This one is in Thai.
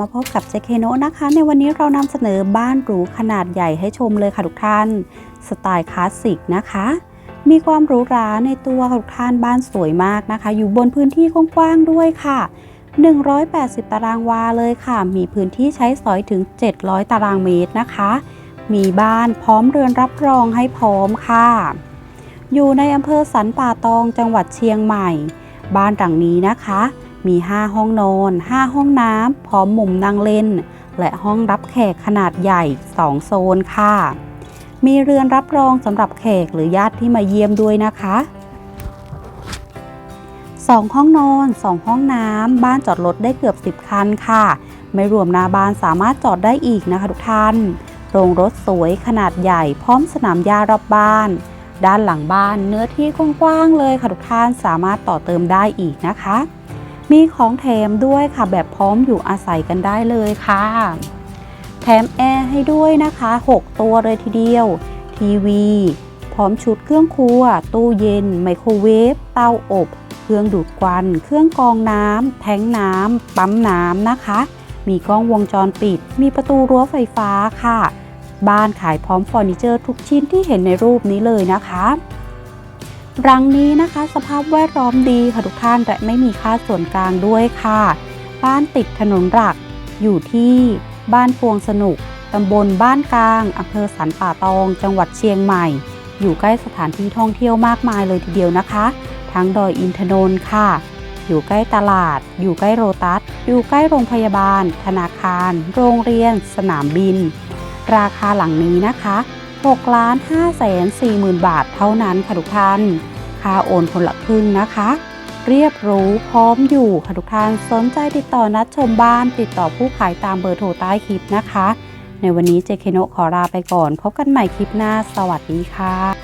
มาพบกับเจเคโนนะคะ ในวันนี้เรานำเสนอบ้านหรูขนาดใหญ่ให้ชมเลยค่ะทุกท่าน สไตล์คลาสสิกนะคะ มีความหรูหราในตัวค่ะทุกท่านบ้านสวยมากนะคะ อยู่บนพื้นที่กว้างๆด้วยค่ะ 180 ตารางวาเลยค่ะ มีพื้นที่ใช้สอยถึง 700 ตารางเมตรนะคะ มีบ้านพร้อมเรือนรับรองให้พร้อมค่ะ อยู่ในอำเภอสันป่าตองจังหวัดเชียงใหม่ บ้านหลังนี้นะคะ มี 5 ห้องนอน 5 ห้องน้ำพร้อมมุมนั่งเล่น และห้องรับแขกขนาดใหญ่ 2 โซนค่ะ มีเรือนรับรองสำหรับแขกหรือญาติที่มาเยี่ยมด้วยนะคะ2ห้องนอน 2 ห้องน้ำ บ้านจอดรถได้เกือบ 10 คันค่ะ ไม่รวมนาบ้านสามารถจอดได้อีกนะคะทุกท่าน โรงรถสวยขนาดใหญ่ พร้อมสนามหญ้ารอบบ้าน ด้านหลังบ้านเนื้อที่กว้างๆเลยค่ะทุกท่านสามารถต่อเติมได้อีกนะคะ มีของแถมด้วยค่ะแบบพร้อมอยู่อาศัยกันได้เลยค่ะ แถมแอร์ให้ด้วยนะคะ 6 ตัวเลยทีเดียว ทีวี พร้อมชุดเครื่องครัว ตู้เย็น ไมโครเวฟ เตาอบ เครื่องดูดควัน เครื่องกรองน้ำ แทงน้ำ ปั๊มน้ำนะคะ มีกล้องวงจรปิด มีประตูรั้วไฟฟ้าค่ะ บ้านขายพร้อมเฟอร์นิเจอร์ทุกชิ้นที่เห็นในรูปนี้เลยนะคะ รังนี้นะคะ สภาพแวดล้อมดีค่ะทุกท่านและไม่มีค่าส่วนกลางด้วยค่ะ บ้านติดถนนหลัก อยู่ที่บ้านพวงสนุกตำบลบ้านกลางอำเภอสันป่าตอง จังหวัดเชียงใหม่ อยู่ใกล้สถานที่ท่องเที่ยวมากมายเลยทีเดียวนะคะ ทั้งดอยอินทนนท์ค่ะ อยู่ใกล้ตลาด อยู่ใกล้โรตัส อยู่ใกล้โรงพยาบาล ธนาคาร โรงเรียน สนามบิน ราคาหลังนี้นะคะ 6ล้าน5แสน4หมื่นบาทเท่านั้นค่ะทุกท่าน ค่าโอนคนละครึ่งนะคะ เรียบรู้พร้อมอยู่ค่ะทุกท่าน สนใจติดต่อนัดชมบ้าน ติดต่อผู้ขายตามเบอร์โทรใต้คลิปนะคะ ในวันนี้เจเคโนขอลาไปก่อน พบกันใหม่คลิปหน้า สวัสดีค่ะ